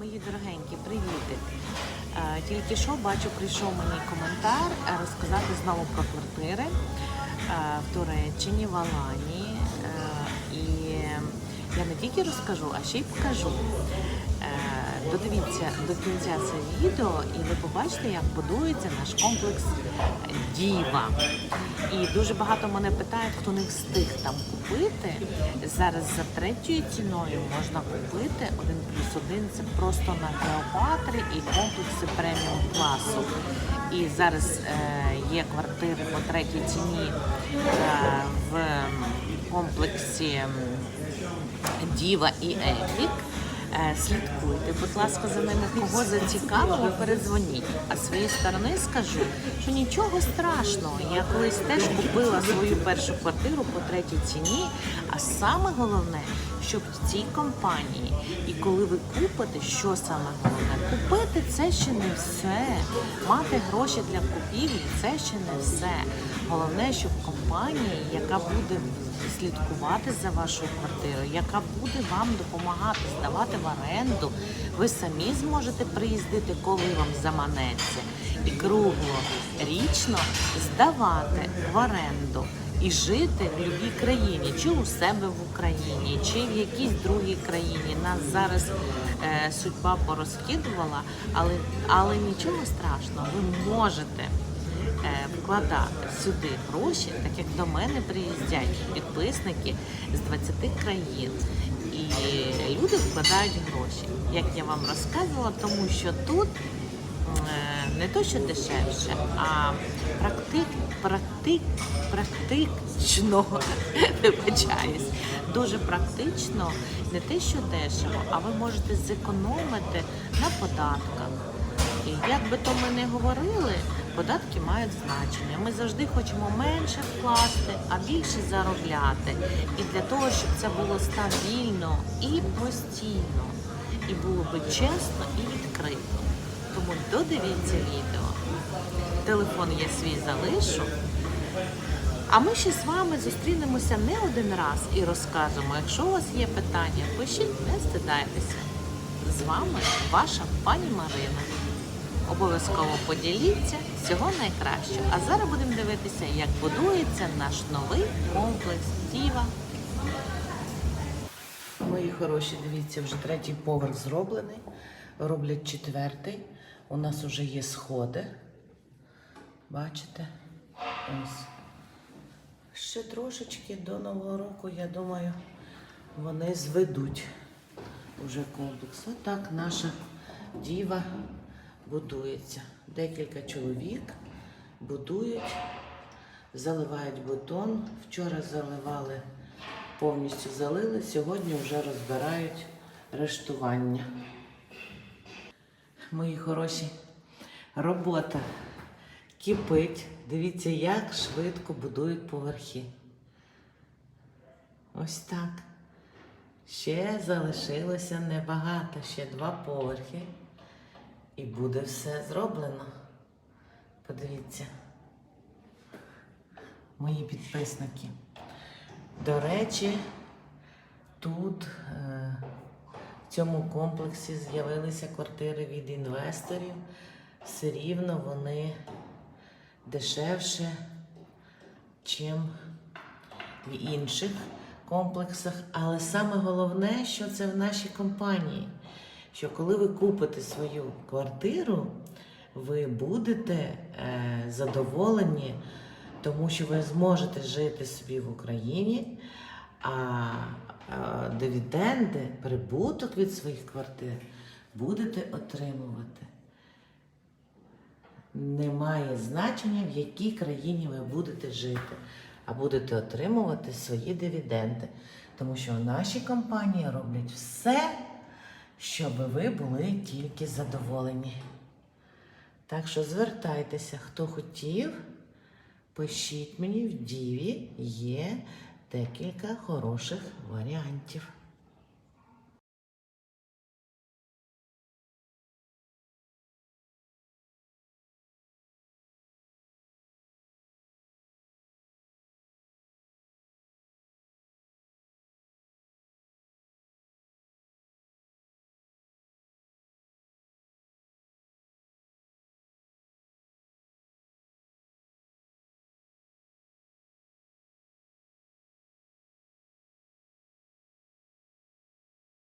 Мої дорогенькі, привітик. Е, Тільки що бачу, прийшов мені коментар е, розказати знову про квартири е, в Туреччині, в Алані. І я не тільки розкажу, а ще й покажу. Е, Додивіться до кінця це відео, і ви побачите, як будується наш комплекс Діва. І дуже багато мене питають, хто не встиг там купити. Зараз за третьою ціною можна купити один плюс один. Це просто на Клеопатрі і комплекси преміум класу. І зараз е, є квартири по третій ціні е, в комплексі Діва і Ефік. Е, Слідкуйте, будь ласка, за ними. Кого зацікавило, передзвоніть. А з своєї сторони скажу, що нічого страшного. Я колись теж купила свою першу квартиру по третій ціні. А саме головне, щоб в цій компанії, і коли ви купите, що саме головне, купити це ще не все. Мати гроші для купівлі це ще не все. Головне, щоб компанія, яка буде слідкувати за вашою квартирою, яка буде вам допомагати здавати в оренду. Ви самі зможете приїздити, коли вам заманеться, і круглорічно здавати в оренду і жити в будь-якій країні, чи у себе в Україні, чи в якійсь другій країні. Нас зараз е, судьба порозкидувала, але, але нічого страшного, ви можете вкладати сюди гроші, так як до мене приїздять підписники з 20 країн. І люди вкладають гроші, як я вам розказувала, тому що тут е, не то, що дешевше, а практик, практик, практично вибачаюсь, дуже практично, не те, що дешево, а ви можете зекономити на податках. І як би то ми не говорили, податки мають значення. Ми завжди хочемо менше вкласти, а більше заробляти. І для того, щоб це було стабільно і постійно, і було би чесно і відкрито. Тому додивіться відео. Телефон я свій залишу. А ми ще з вами зустрінемося не один раз і розкажемо. Якщо у вас є питання, пишіть, не стидайтеся. З вами ваша пані Марина. Обов'язково поділіться всього найкращого. А зараз будемо дивитися, як будується наш новий комплекс Діва. Мої хороші, дивіться, вже третій поверх зроблений. Роблять четвертий. У нас вже є сходи. Бачите? Ось. Ще трошечки до Нового року, я думаю, вони зведуть уже комплекс. Отак наша діва будується. Декілька чоловік будують, заливають бетон. Вчора заливали, повністю залили, сьогодні вже розбирають рештування. Мої хороші, робота кипить. Дивіться, як швидко будують поверхи. Ось так. Ще залишилося небагато, ще два поверхи. І буде все зроблено. Подивіться. Мої підписники. До речі, тут е, в цьому комплексі з'явилися квартири від інвесторів. Все рівно вони дешевше, чим в інших комплексах. Але саме головне, що це в нашій компанії, що коли ви купите свою квартиру, ви будете е, задоволені, тому що ви зможете жити собі в Україні, а, а дивіденди, прибуток від своїх квартир будете отримувати. Немає значення, в якій країні ви будете жити, а будете отримувати свої дивіденди. Тому що наші компанії роблять все, щоб ви були тільки задоволені. Так що звертайтеся, хто хотів, пишіть мені в Діві є декілька хороших варіантів.